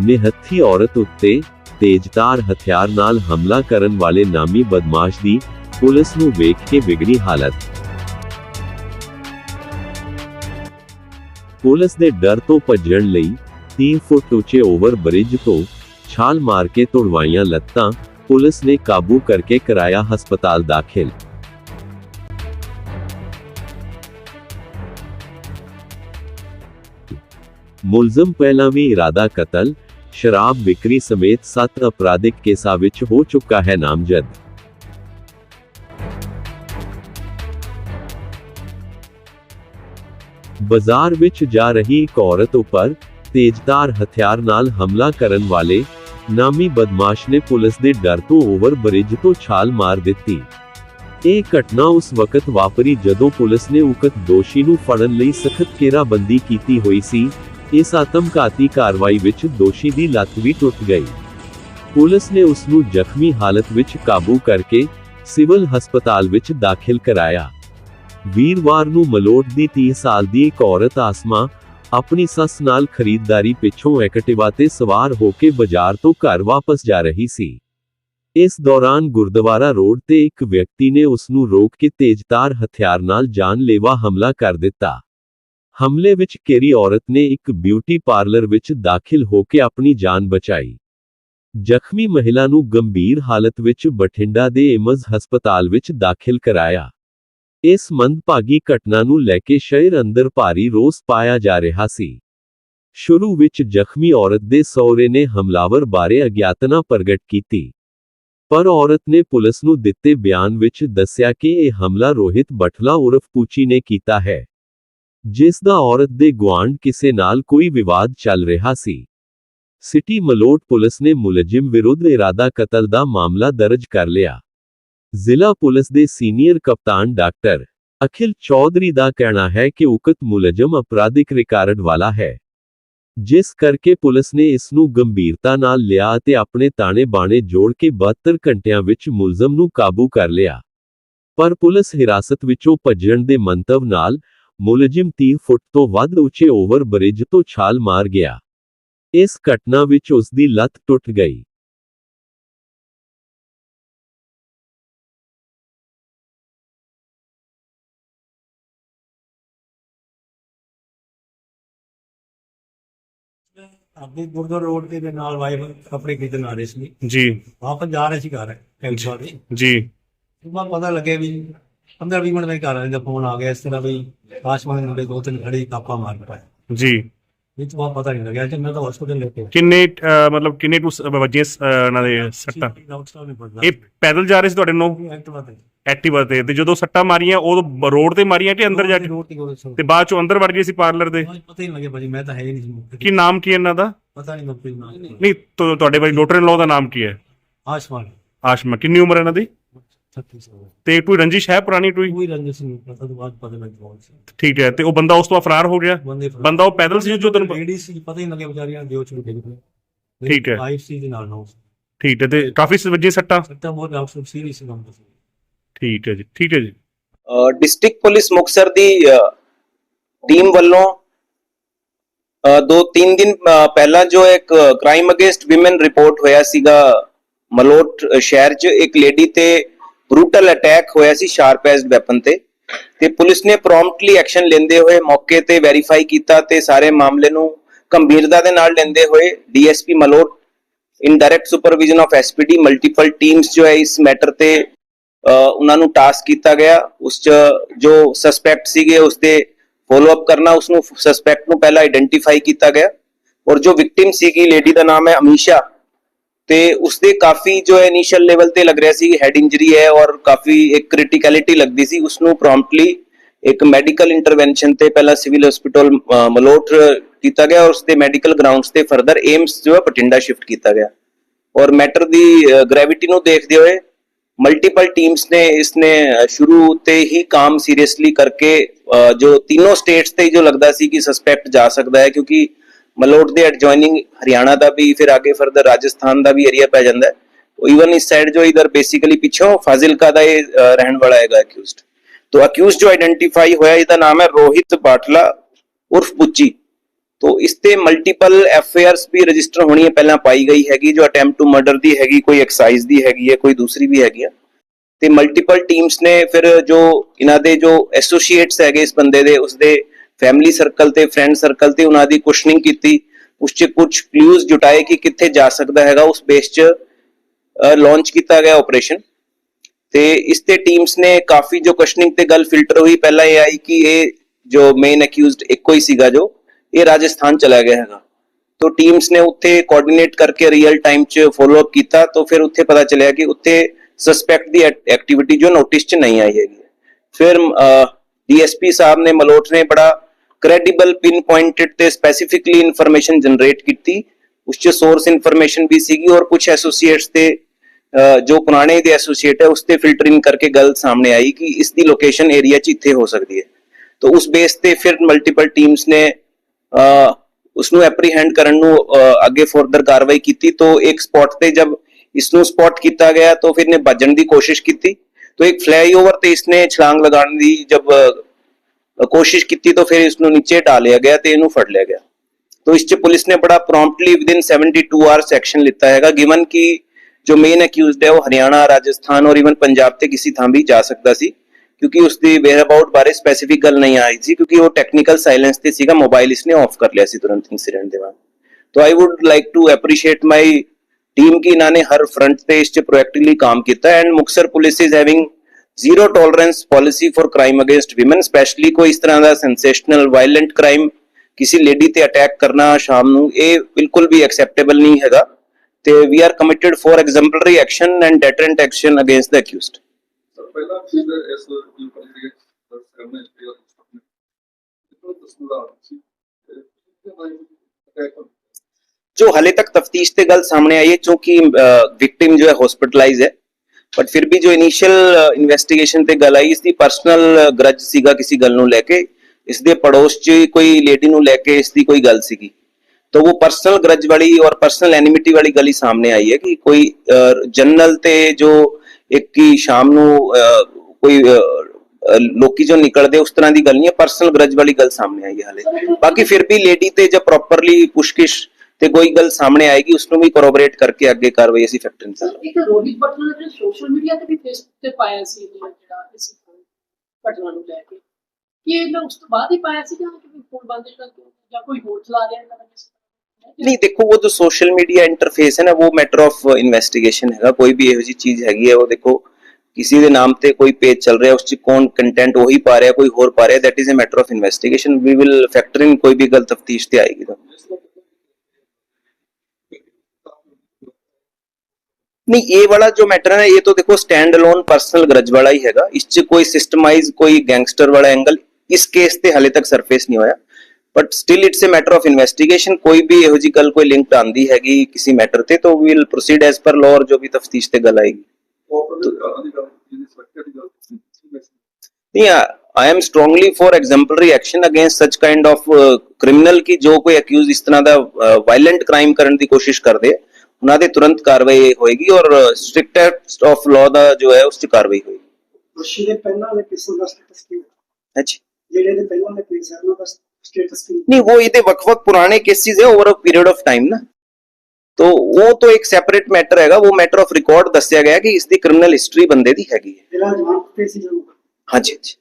ਨਿਹੱਥੀ ਔਰਤ ਉੱਤੇ ਤੇਜ਼ਧਾਰ ਹਥਿਆਰ ਨਾਲ ਹਮਲਾ ਕਰਨ ਵਾਲੇ ਨਾਮੀ ਬਦਮਾਸ਼ ਦੀ ਪੁਲਿਸ ਨੂੰ ਵੇਖ ਕੇ ਵਿਗੜੀ ਹਾਲਤ। ਪੁਲਿਸ ਦੇ ਡਰ ਤੋਂ ਭੱਜਣ ਲਈ 3 ਫੁੱਟ ਉੱਚੇ ਓਵਰ ਬ੍ਰਿਜ ਤੋਂ ਛਾਲ ਮਾਰ ਕੇ ਤੁੜਵਾਈਆਂ ਲੱਤਾਂ ਪੁਲਿਸ ਨੇ ਕਾਬੂ ਕਰਕੇ ਕਰਾਇਆ ਹਸਪਤਾਲ ਦਾਖਲ। ਮੁਲਜ਼ਮ ਪਹਿਲਾਂ ਵੀ ਇਰਾਦਾ ਕਤਲ, ਸ਼ਰਾਬ ਵਿਕਰੀ ਸਮੇਤ 7 ਅਪਰਾਧਿਕ ਕੇਸਾਂ ਵਿੱਚ ਹੋ ਚੁੱਕਾ ਹੈ ਨਾਮਜ਼ਦ। ਬਾਜ਼ਾਰ ਵਿੱਚ ਜਾ ਰਹੀ ਇੱਕ ਔਰਤ ਉੱਪਰ ਤੇਜ਼ਧਾਰ ਹਥਿਆਰ ਨਾਲ ਹਮਲਾ ਕਰਨ ਵਾਲੇ ਨਾਮੀ ਬਦਮਾਸ਼ ਨੇ ਪੁਲਿਸ ਦੇ ਡਰ ਤੋਂ ਓਵਰ ਬ੍ਰਿਜ ਤੋਂ ਛਾਲ ਮਾਰ ਦਿੱਤੀ। ਇਹ ਘਟਨਾ ਉਸ ਵਕਤ ਵਾਪਰੀ ਜਦੋਂ ਪੁਲਿਸ ਨੇ ਉਕਤ ਦੋਸ਼ੀ ਨੂੰ ਫੜਨ ਲਈ ਸਖਤ ਘੇਰਾਬੰਦੀ ਕੀਤੀ ਹੋਈ ਸੀ ਇਸ ਆਤਮਘਾਤੀ ਕਾਰਵਾਈ ਵਿੱਚ ਦੋਸ਼ੀ ਦੀ ਲੱਤ ਵੀ ਟੁੱਟ ਗਈ। ਪੁਲਿਸ ਨੇ ਉਸ ਨੂੰ ਜ਼ਖਮੀ ਹਾਲਤ ਵਿੱਚ ਕਾਬੂ ਕਰਕੇ ਸਿਵਲ ਹਸਪਤਾਲ ਵਿੱਚ ਦਾਖਲ ਕਰਾਇਆ। ਵੀਰਵਾਰ ਨੂੰ ਮਲੋਟ ਦੀ 30 ਸਾਲ ਦੀ ਇੱਕ ਔਰਤ ਆਸਮਾ ਆਪਣੀ ਸੱਸ ਨਾਲ ਖਰੀਦਦਾਰੀ ਪਿੱਛੋਂ ਐਕਟਿਵਾ ਤੇ ਸਵਾਰ ਹੋ ਕੇ ਬਾਜ਼ਾਰ ਤੋਂ ਘਰ ਵਾਪਸ ਜਾ ਰਹੀ ਸੀ। ਇਸ ਦੌਰਾਨ ਗੁਰਦੁਆਰਾ ਰੋਡ ਤੇ ਇੱਕ ਵਿਅਕਤੀ ਨੇ ਉਸ ਨੂੰ ਰੋਕ ਕੇ ਤੇਜ਼ਧਾਰ ਹਥਿਆਰ ਨਾਲ ਜਾਨਲੇਵਾ ਹਮਲਾ ਕਰ ਦਿੱਤਾ। ਹਮਲੇ ਵਿੱਚ ਕੇਰੀ ਔਰਤ ਨੇ ਇੱਕ ਬਿਊਟੀ ਪਾਰਲਰ ਵਿੱਚ ਦਾਖਲ ਹੋ ਕੇ ਆਪਣੀ ਜਾਨ ਬਚਾਈ। ਜ਼ਖਮੀ ਮਹਿਲਾ ਨੂੰ ਗੰਭੀਰ ਹਾਲਤ ਵਿੱਚ ਬਠਿੰਡਾ ਦੇ ਇਮਜ਼ ਹਸਪਤਾਲ ਵਿੱਚ ਦਾਖਲ ਕਰਾਇਆ। ਇਸ ਮੰਦਭਾਗੀ ਘਟਨਾ ਨੂੰ ਲੈ ਕੇ ਸ਼ਹਿਰ ਅੰਦਰ ਭਾਰੀ ਰੋਸ ਪਾਇਆ ਜਾ ਰਿਹਾ ਸੀ। ਸ਼ੁਰੂ ਵਿੱਚ ਜ਼ਖਮੀ ਔਰਤ ਦੇ ਸਹੁਰੇ ਨੇ ਹਮਲਾਵਰ ਬਾਰੇ ਅਗਿਆਤਨਾ ਪ੍ਰਗਟ ਕੀਤੀ। ਪਰ ਔਰਤ ਨੇ ਪੁਲਿਸ ਨੂੰ ਦਿੱਤੇ ਬਿਆਨ ਵਿੱਚ ਦੱਸਿਆ ਕਿ ਇਹ ਹਮਲਾ ਰੋਹਿਤ ਬਠਲਾ ਉਰਫ ਪੂਚੀ ਨੇ ਕੀਤਾ ਹੈ। ਜਿਸ ਦਾ ਔਰਤ ਦੇ ਗੁਆਂਢ ਕਿਸੇ ਨਾਲ ਕੋਈ ਵਿਵਾਦ ਚੱਲ ਰਿਹਾ ਸੀ। ਸਿਟੀ ਮਲੋਟ ਪੁਲਿਸ ਨੇ ਮੁਲਜ਼ਮ ਵਿਰੁੱਧ ਇਰਾਦਾ ਕਤਲ ਦਾ ਮਾਮਲਾ ਦਰਜ ਕਰ ਲਿਆ। ਜ਼ਿਲ੍ਹਾ ਪੁਲਿਸ ਦੇ ਸੀਨੀਅਰ ਕਪਤਾਨ ਡਾਕਟਰ ਅਖਿਲ ਚੌਧਰੀ ਦਾ ਕਹਿਣਾ ਹੈ ਕਿ ਉਕਤ ਮੁਲਜ਼ਮ ਅਪਰਾਧਿਕ ਰਿਕਾਰਡ ਵਾਲਾ ਹੈ। ਜਿਸ ਕਰਕੇ ਪੁਲਿਸ ਨੇ ਇਸ ਨੂੰ ਗੰਭੀਰਤਾ ਨਾਲ ਲਿਆ ਅਤੇ ਆਪਣੇ ਤਾਣੇ ਬਾਣੇ ਜੋੜ ਕੇ 72 ਘੰਟਿਆਂ ਵਿੱਚ ਮੁਲਜ਼ਮ ਨੂੰ ਕਾਬੂ ਕਰ ਲਿਆ। ਪਰ ਪੁਲਿਸ ਹਿਰਾਸਤ ਵਿੱਚੋਂ ਭੱਜਣ ਦੇ ਮੰਤਵ ਨਾਲ ਮੁਲਜ਼ਮ 30 ਫੁੱਟ ਤੋਂ ਵੱਧ ਉੱਚੇ ਓਵਰ ਬ੍ਰਿਜ ਤੋਂ ਛਾਲ ਮਾਰ ਗਿਆ। ਇਸ ਘਟਨਾ ਵਿੱਚ ਉਸ ਦੀ ਲੱਤ ਟੁੱਟ ਗਈ। ਆਪਣੀ ਗੁਰਦੁਆਰਾ ਰੋਡ ਦੇ ਦੇ ਨਾਲ ਵਾਈਫ ਕੱਪੜੇ ਖਰੀਦਣ ਆ ਰਹੇ ਸੀ। ਜੀ। ਵਾਪਸ ਜਾ ਰਹੇ ਸੀ ਘਰ ਦੇ ਜੀ। ਸੁਬਾਹ ਪਤਾ ਲੱਗਿਆ ਵੀ 15 20 ਮਿੰਟ ਮੇਰੇ ਘਰ ਵਾਲੇ ਦਾ ਫੋਨ ਆ ਗਿਆ ਇਸ ਤਰ੍ਹਾਂ ਵੀ ਆਸ਼ਮਾਨ ਮੁੰਡੇ ਦੋ ਤਿੰਨ ਖੜੇ ਕਾਪਾ ਮਾਰ ਪਾਏ ਜੀ। ਵਿੱਚ ਬਾਅਦ ਪਤਾ ਨਹੀਂ ਲੱਗਿਆ ਕਿ ਮੈਂ ਤਾਂ ਹਸਪੀਟਲ ਲੈ ਕੇ ਕਿੰਨੇ ਅਹ, ਮਤਲਬ ਕਿੰਨੇ ਟੂ ਵਜੇ ਇਹਨਾਂ ਦੇ ਸੱਟਾਂ? ਇਹ ਪੈਦਲ ਜਾ ਰਹੇ ਸੀ ਤੁਹਾਡੇ ਨੂੰ? ਐਕਟਿਵਾ ਤੇ। ਐਕਟਿਵਾ ਤੇ। ਤੇ ਜਦੋਂ ਸੱਟਾਂ ਮਾਰੀਆਂ ਉਹ ਰੋਡ ਤੇ ਮਾਰੀਆਂ ਕਿ ਅੰਦਰ ਜਾ ਕੇ? ਤੇ ਸੀ ਤੇ। ਬਾਅਦ ਚੋਂ ਅੰਦਰ ਵੜ ਗਏ ਸੀ ਪਾਰਲਰ ਦੇ? ਪਤਾ ਹੀ ਨਹੀਂ ਲੱਗਿਆ ਭਾਜੀ ਮੈਂ ਤਾਂ ਹੈ ਹੀ ਨਹੀਂ ਸੀ ਮੌਕੇ ਤੇ। ਕੀ ਨਾਮ ਕੀ ਹੈ ਇਹਨਾਂ ਦਾ? ਪਤਾ ਨਹੀਂ ਮੈਂ ਨਾਮ। ਨਹੀਂ ਤੁ- ਤੁਹਾਡੇ ਬਾਈ ਡਾਕਟਰ ਇਨ ਲਾਅ ਦਾ ਨਾਮ ਕੀ ਹੈ? ਆਸ਼ਮਾਨ। ਆਸ਼ਮਾ ਕਿੰਨੀ ਉਮਰ ਹੈ ਇਹਨਾਂ ਦੀ? 36 ਸਾਲ ਤੇ ਕੋਈ ਰੰਜਿਸ਼ ਹੈ ਪੁਰਾਣੀ ਕੋਈ? ਕੋਈ ਰੰਜਿਸ਼ ਸਿੰਘ ਪਤਾ ਤੋਂ ਬਾਅਦ ਪਤਾ ਲੱਗ ਗਿਆ ਸੀ ਠੀਕ ਹੈ ਤੇ ਉਹ ਬੰਦਾ ਉਸ ਤੋਂ ਬਾਅਦ ਫਰਾਰ ਹੋ ਗਿਆ? ਬੰਦੇ ਬੰਦਾ ਉਹ ਪੈਦਲ ਸੀ ਜੋ ਤੈਨੂੰ ਲੇਡੀ ਸੀ ਪਤਾ ਹੀ ਨਹੀਂ ਲੱਗਿਆ ਵਿਚਾਰੀਆਂ ਦਿਓ ਚੁੱਕ ਗਈ ਠੀਕ ਹੈ। ਵਾਈਫ ਸੀ ਦੇ ਨਾਲ ਨਾ ਠੀਕ ਹੈ ਤੇ ਕਾਫੀ ਵੱਜੇ ਸੱਟਾਂ? ਸੱਟਾ ਬਹੁਤ ਡਾਕਟਰ ਸੀਰੀਅਸ ਕੰਮ ਸੀ। ਠੀਕ ਹੈ ਜੀ ਠੀਕ ਹੈ ਜੀ। ਡਿਸਟ੍ਰਿਕਟ ਪੁਲਿਸ ਮੁਕਤਸਰ ਦੀ ਟੀਮ ਵੱਲੋਂ ਅ, ਦੋ ਤਿੰਨ ਦਿਨ ਪਹਿਲਾਂ ਜੋ ਇੱਕ ਕ੍ਰਾਈਮ ਅਗੇਂਸਟ ਔਮਨ ਰਿਪੋਰਟ ਹੋਇਆ ਸੀਗਾ ਮਲੋਟ ਸ਼ਹਿਰ 'ਚ ਇੱਕ ਲੇਡੀ ਤੇ ਬਰੂਟਲ ਅਟੈਕ ਹੋਇਆ ਸੀ ਸ਼ਾਰਪ ਐਜਡ ਵੈਪਨ ਤੇ ਤੇ ਪੁਲਿਸ ਨੇ ਪ੍ਰੋਮਪਟਲੀ ਐਕਸ਼ਨ ਲੈਂਦੇ ਹੋਏ ਮੌਕੇ ਤੇ ਵੈਰੀਫਾਈ ਕੀਤਾ ਤੇ ਸਾਰੇ ਮਾਮਲੇ ਨੂੰ ਗੰਭੀਰਤਾ ਦੇ ਨਾਲ ਲੈਂਦੇ ਹੋਏ DSP Malout in direct supervision of SPD multiple teams ਜੋ ਹੈ ਇਸ ਮੈਟਰ ਤੇ ਉਹਨਾਂ ਨੂੰ ਟਾਸਕ ਕੀਤਾ ਗਿਆ। ਉਸ ਚ ਜੋ ਸਸਪੈਕਟ ਸੀਗੇ ਉਸ ਦੇ ਫੋਲੋ ਅਪ ਕਰਨਾ ਉਸ ਨੂੰ ਸਸਪੈਕਟ ਨੂੰ ਪਹਿਲਾਂ ਆਈਡੈਂਟੀਫਾਈ ਕੀਤਾ ਗਿਆ। ਔਰ ਜੋ ਵਿਕਟਿਮ ਸੀਗੀ ਲੇਡੀ ਦਾ ਨਾਮ ਹੈ ਅਮੀਸ਼ਾ। ਤੇ ਉਸਦੇ ਕਾਫੀ ਜੋ ਇਨੀਸ਼ੀਅਲ ਲੈਵਲ ਤੇ ਲੱਗ ਰਿਹਾ ਸੀ ਹੈਡ ਇੰਜਰੀ ਹੈ ਔਰ ਕਾਫੀ ਇੱਕ ਕ੍ਰਿਟੀਕੈਲਿਟੀ ਲੱਗਦੀ ਸੀ। ਉਸ ਨੂੰ ਪ੍ਰੋਮਪਟਲੀ ਇੱਕ ਮੈਡੀਕਲ ਇੰਟਰਵੈਂਸ਼ਨ ਤੇ ਪਹਿਲਾਂ ਸਿਵਲ ਹਸਪੀਟਲ ਮਲੋਟ ਕੀਤਾ ਗਿਆ ਔਰ ਉਸਦੇ ਮੈਡੀਕਲ ਗਰਾਊਂਡਸ ਤੇ ਫਰਦਰ ਏਮਸ ਜੋ ਹੈ ਬਠਿੰਡਾ ਸ਼ਿਫਟ ਕੀਤਾ ਗਿਆ। ਔਰ ਮੈਟਰ ਦੀ ਗ੍ਰੈਵਿਟੀ ਨੂੰ ਦੇਖਦੇ ਹੋਏ ਮਲਟੀਪਲ ਟੀਮਸ ਨੇ ਇਸਨੇ ਸ਼ੁਰੂ ਤੇ ਹੀ ਕੰਮ ਸੀਰੀਅਸਲੀ ਕਰਕੇ ਜੋ ਤਿੰਨੋਂ ਸਟੇਟਸ ਤੇ ਜੋ ਲੱਗਦਾ ਸੀ ਕਿ ਸਸਪੈਕਟ ਜਾ ਸਕਦਾ ਹੈ ਕਿਉਂਕਿ ਮਲੋਟ ਦੇ ਐਡਜੋਇਨਿੰਗ ਹਰਿਆਣਾ ਦਾ ਵੀ ਫਿਰ ਅੱਗੇ ਫਰਦਰ ਰਾਜਸਥਾਨ ਦਾ ਵੀ ਏਰੀਆ ਪੈ ਜਾਂਦਾ ਹੈ ਇਵਨ ਇਸ ਸਾਈਡ ਜੋ ਇਧਰ ਬੇਸਿਕਲੀ ਪਿੱਛੋਂ ਫਾਜ਼ਿਲਕਾ ਦਾ ਇਹ ਅ, ਰਹਿਣ ਵਾਲਾ ਹੈਗਾ ਅਕਿਊਜ਼ਡ तो अक्यूज जो आइडेंटिफाई होया इसका नाम है रोहित बाटला उर्फ पुच्ची ਤੋ ਇਸ ਤੇ multiple F I Rs we register ਹੋਣੀਆਂ ਪਹਿਲਾਂ ਪਾਈ ਗਈ ਹੈਗੀ ਜੋ ਅਟੈਂਪਟ ਟੂ ਮਰਡਰ ਦੀ ਹੈਗੀ ਕੋਈ ਐਕਸਾਈਜ਼ ਦੀ ਹੈਗੀ ਹੈ ਕੋਈ ਦੂਸਰੀ ਵੀ ਹੈਗੀ ਆ ਤੇ ਮਲਟੀਪਲ ਟੀਮਸ ਨੇ ਫਿਰ ਜੋ ਇਹਨਾਂ ਦੇ ਜੋ ਐਸੋਸੀਏਟਸ ਹੈਗੇ ਇਸ ਬੰਦੇ ਦੇ ਉਸਦੇ ਫੈਮਿਲੀ ਸਰਕਲ ਤੇ ਫਰੈਂਡ ਸਰਕਲ ਤੇ ਉਹਨਾਂ ਦੀ ਕੁਐਸਚਨਿੰਗ ਕੀਤੀ ਉਸ 'ਚ ਕੁਝ ਕਲੂਜ਼ ਜੁਟਾਏ ਕਿ ਕਿੱਥੇ ਜਾ ਸਕਦਾ ਹੈਗਾ ਉਸ ਬੇਸ 'ਚ ਲਾਂਚ ਕੀਤਾ ਗਿਆ ਆਪਰੇਸ਼ਨ ਤੇ ਇਸ ਤੇ ਟੀਮਸ ਨੇ ਕਾਫੀ ਜੋ ਕੁਐਸਚਨਿੰਗ ਤੇ ਗੱਲ ਫਿਲਟਰ ਹੋਈ ਪਹਿਲਾਂ ਇਹ ਆਈ ਕਿ ਇਹ ਜੋ ਮੇਨ ਅਕਿਊਜ਼ਡ ਇੱਕੋ ਹੀ ਸੀਗਾ ਜੋ ਇਹ ਰਾਜਸਥਾਨ ਚਲਾ ਗਿਆ ਹੈਗਾ ਤੋ ਟੀਮਸ ਨੇ ਉੱਥੇ ਕੋਆਰਡੀਨੇਟ ਕਰਕੇ ਰੀਅਲ ਟਾਈਮ 'ਚ ਫੋਲੋ ਅਪ ਕੀਤਾ ਤਾਂ ਫਿਰ ਉੱਥੇ ਪਤਾ ਚੱਲਿਆ ਕਿ ਉੱਥੇ ਸਸਪੈਕਟ ਦੀ ਐਕਟੀਵਿਟੀ ਜੋ ਨੋਟਿਸ 'ਚ ਨਹੀਂ ਆਈ ਹੈਗੀ ਫਿਰ ਡੀਐਸਪੀ ਸਾਹਿਬ ਨੇ ਮਲੋਟ ਨੇ ਬੜਾ ਕ੍ਰੈਡੀਬਲ ਪਿਨ ਪੁਆਇੰਟਡ ਤੇ ਸਪੈਸੀਫਿਕਲੀ ਇਨਫੋਰਮੇਸ਼ਨ ਜਨਰੇਟ ਕੀਤੀ ਉਸ 'ਚ ਸੋਰਸ ਇਨਫੋਰਮੇਸ਼ਨ ਵੀ ਸੀਗੀ ਔਰ ਕੁਝ ਐਸੋਸੀਏਟਸ ਤੇ ਅਹ, ਜੋ ਪੁਰਾਣੇ ਦੇ ਐਸੋਸੀਏਟ ਹੈ ਉਸ ਤੇ ਫਿਲਟਰਿੰਗ ਕਰਕੇ ਗੱਲ ਸਾਹਮਣੇ ਆਈ ਕਿ ਇਸ ਦੀ ਲੋਕੇਸ਼ਨ ਏਰੀਆ 'ਚ ਇੱਥੇ ਹੋ ਸਕਦੀ ਹੈ तो उस बेस ਤੇ ਫਿਰ ਮਲਟੀਪਲ ਟੀਮਸ ਨੇ ਅਹ, ਉਸ ਨੂੰ ਐਪਰੀਹੈਂਡ ਕਰਨ ਨੂੰ ਅਹ, ਅੱਗੇ ਫਰਦਰ ਕਾਰਵਾਈ ਕੀਤੀ तो ਇੱਕ ਸਪੌਟ ਤੇ ਜਬ ਇਸ ਨੂੰ ਸਪੌਟ ਕੀਤਾ ਗਿਆ तो ਫਿਰ ਨੇ ਭੱਜਣ ਦੀ ਕੋਸ਼ਿਸ਼ ਕੀਤੀ तो ਇੱਕ ਫਲਾਈਓਵਰ ਤੇ ਇਸਨੇ ਛਲਾਂਗ ਲਗਾਉਣ ਦੀ ਜਬ ਅਹ, ਕੋਸ਼ਿਸ਼ ਕੀਤੀ तो ਫਿਰ ਇਸ ਨੂੰ ਨੀਚੇ ਢਾ ਲਿਆ ਗਿਆ ਤੇ ਇਹਨੂੰ ਫੜ ਲਿਆ ਗਿਆ तो ਇਸ ਚ ਪੁਲਿਸ ਨੇ ਬੜਾ ਪ੍ਰੋਮਪਟਲੀ ਵਿਦਿਨ 72 ਆਵਰਸ ਐਕਸ਼ਨ ਲਿੱਤਾ ਹੈਗਾ ਗਿਵਨ ਕਿ ਜੋ ਮੇਨ ਅਕਿਊਜ਼ਡ ਹੈ ਉਹ ਹਰਿਆਣਾ ਰਾਜਸਥਾਨ ਔਰ ਇਵਨ ਪੰਜਾਬ ਤੇ ਕਿਸੇ ਥਾਂ ਵੀ ਜਾ ਸਕਦਾ ਸੀ ਕਿਉਂਕਿ ਉਸ ਦੀ ਵੇਅਰ ਅਬਾਊਟ ਬਾਰੇ ਸਪੈਸੀਫਿਕ ਗੱਲ ਨਹੀਂ ਆਈ ਸੀ ਕਿਉਂਕਿ ਉਹ ਟੈਕਨੀਕਲ ਸਾਇਲੈਂਸ ਤੇ ਸੀਗਾ ਮੋਬਾਈਲ ਇਸਨੇ ਆਫ ਕਰ ਲਿਆ ਸੀ ਤੁਰੰਤ ਇਨਸੀਡੈਂਟ ਦੇ ਬਾਅਦ तो I would like to appreciate my team की इन्होंने हर फ्रंट पे इस प्रोएक्टिवली काम किया and Muktsar police is having zero tolerance policy for crime against women specially ਕੋਈ ਇਸ ਤਰ੍ਹਾਂ ਦਾ ਸੈਂਸੇਸ਼ਨਲ ਵਾਇਲੈਂਟ ਕ੍ਰਾਈਮ ਕਿਸੇ ਲੇਡੀ ਤੇ ਅਟੈਕ ਕਰਨਾ ਸ਼ਾਮ ਨੂੰ ਇਹ ਬਿਲਕੁਲ ਵੀ ਐਕਸੈਪਟੇਬਲ ਨਹੀਂ ਹੈਗਾ। ਤੇ we are committed for exemplary action and deterrent action against the accused जो हाले तक तफ्तीश से गल सामने आई है क्योंकि विक्टिम जो है हॉस्पिटलाइज है ਬਟ ਫਿਰ ਵੀ ਜੋ ਇਨੀਸ਼ੀਅਲ ਇਨਵੈਸਟੀਗੇਸ਼ਨ ਤੇ ਗੱਲ ਆਈ ਇਸ ਦੀ ਪਰਸਨਲ ਗਰਜ ਸੀਗਾ ਕਿਸੇ ਗੱਲ ਨੂੰ ਲੈ ਕੇ ਇਸ ਦੇ ਪੜੋਸ 'ਚ ਕੋਈ ਲੇਡੀ ਨੂੰ ਲੈ ਕੇ ਇਸ ਦੀ ਕੋਈ ਗੱਲ ਸੀਗੀ ਤਾਂ ਉਹ ਪਰਸਨਲ ਗਰਜ ਵਾਲੀ ਔਰ ਪਰਸਨਲ ਐਨਿਮਿਟੀ ਵਾਲੀ ਗੱਲ ਹੀ ਸਾਹਮਣੇ ਆਈ ਹੈ ਕਿ ਕੋਈ ਜਨਰਲ ਤੇ ਜੋ ਇੱਕ ਹੀ ਸ਼ਾਮ ਨੂੰ ਕੋਈ ਲੋਕੀ ਜੋ ਨਿਕਲਦੇ ਉਸ ਤਰ੍ਹਾਂ ਦੀ ਗੱਲ ਨਹੀਂ ਹੈ ਪਰਸਨਲ ਗਰਜ ਵਾਲੀ ਗੱਲ ਸਾਹਮਣੇ ਆਈ ਹੈ ਹਲੇ ਬਾਕੀ ਫਿਰ ਵੀ ਲੇਡੀ ਤੇ ਜੇ ਪ੍ਰੋਪਰਲੀ ਪੁਸ਼ਕਿਸ਼ ਤੇ ਕੋਈ ਗੱਲ ਸਾਹਮਣੇ ਆਏਗੀ ਉਸ ਨੂੰ ਵੀ ਕੋਰੋਬੋਰੇਟ ਕਰਕੇ ਅੱਗੇ ਕਾਰਵਾਈ ਅਸੀਂ ਫੈਕਟਰੀ ਨੂੰ ਸਰ ਇੱਕ ਰੋਡੀ ਪਟਨਾ ਨੇ ਜਿਹੜਾ ਸੋਸ਼ਲ ਮੀਡੀਆ ਤੇ ਵੀ ਫੇਸਬੁੱਕ ਤੇ ਪਾਇਆ ਸੀ ਇਹ ਜਿਹੜਾ ਇਸ ਪਟਨਾ ਨੂੰ ਲੈ ਕੇ। ਕਿ ਇਹਨਾਂ ਉਸ ਤੋਂ ਬਾਅਦ ਹੀ ਪਾਇਆ ਸੀ ਜਾਂ ਕਿ ਫੋਨ ਬੰਦ ਕਰਕੇ ਜਾਂ ਕੋਈ ਹੋਰ ਚਲਾ ਰਿਹਾ ਇਹਨਾਂ ਨੇ ਨਹੀਂ ਦੇਖੋ ਉਹ ਜੋ ਸੋਸ਼ਲ ਮੀਡੀਆ ਇੰਟਰਫੇਸ ਹੈ ਨਾ ਉਹ ਮੈਟਰ ਆਫ ਇਨਵੈਸਟੀਗੇਸ਼ਨ ਹੈਗਾ। ਕੋਈ ਵੀ ਇਹੋ ਜੀ ਚੀਜ਼ ਹੈਗੀ ਹੈ ਉਹ ਦੇਖੋ ਕਿਸੇ ਦੇ ਨਾਮ ਤੇ ਕੋਈ ਪੇਜ ਚੱਲ ਰਿਹਾ ਉਸ 'ਚ ਕੌਣ ਕੰਟੈਂਟ ਉਹੀ ਪਾ ਰਿਹਾ ਕੋਈ ਹੋਰ ਪਾ ਰਿਹਾ that is a matter of investigation we will factor in ਕੋਈ ਵੀ ਗਲਤ ਤਫਤੀਸ਼ ਤੇ ਆਏਗੀ ਤਾਂ। नहीं ये वाला जो मैटर है ना ये तो देखो स्टैंड अलोन पर्सनल ग्रज वाला ही हैगा इस च कोई सिस्टमाइज कोई गैंगस्टर वाला एंगल इस केस ਤੇ ਹਾਲੇ ਤੱਕ ਸਰਫੇਸ ਨਹੀਂ ਹੋਇਆ but still it's a matter of investigation ਕੋਈ ਵੀ ਇਹੋ ਜੀ ਗੱਲ ਕੋਈ ਲਿੰਕ ਆਂਦੀ ਹੈਗੀ ਕਿਸੇ ਮੈਟਰ ਤੇ ਤਾਂ we'll proceed as per law ਜੋ ਵੀ ਤਫਤੀਸ਼ ਤੇ ਗੱਲ ਆਏਗੀ ਪ੍ਰੋਪਰ ਦੀ ਗੱਲ ਦੀ ਗੱਲ ਜਿਹਦੀ ਸਪੈਕਟਰ ਦੀ ਗੱਲ नहीं I am strongly for exemplary action against such kind of criminal की जो कोई ਅਕਿਊਜ਼ ਇਸ ਤਰ੍ਹਾਂ ਦਾ ਵਾਇਲੈਂਟ ਕ੍ਰਾਈਮ ਕਰਨ ਦੀ ਕੋਸ਼ਿਸ਼ ਕਰਦੇ ਆ, ਉਹਨਾਂ ਦੇ ਤੁਰੰਤ ਕਾਰਵਾਈ ਹੋਏਗੀ ਔਰ ਸਟ੍ਰਿਕਟੈਸਟ ਆਫ ਲਾਅ ਦਾ ਜੋ ਹੈ ਉਸ 'ਚ ਕਾਰਵਾਈ ਹੋਏਗੀ ਦੋਸ਼ੀ ਦੇ ਪਹਿਲਾਂ ਵਾਲੇ ਕੇਸਾਂ ਦਾ ਸਟੇਟਸ ਕੀ ਹੈ ਅੱਛਾ ਜਿਹੜੇ ਦੇ ਪਹਿਲਾਂ ਵਾਲੇ ਕੇਸ ਹੈ ਉਹਨਾਂ ਦਾ ਸਟੇਟਸ ਕੀ ਹੈ नहीं वो ये वक्त पुराने केसेस है over a period of time ना तो वो तो एक सेपरेट मैटर हैगा वो मैटर ऑफ रिकॉर्ड दसिया गया कि इसकी क्रिमिनल हिस्ट्री बंदे दी हैगी है ਜਿਹੜਾ ਜਵਾਨ ਤੇ ਸੀ ਜਦੋਂ हाँ जी हाँ जी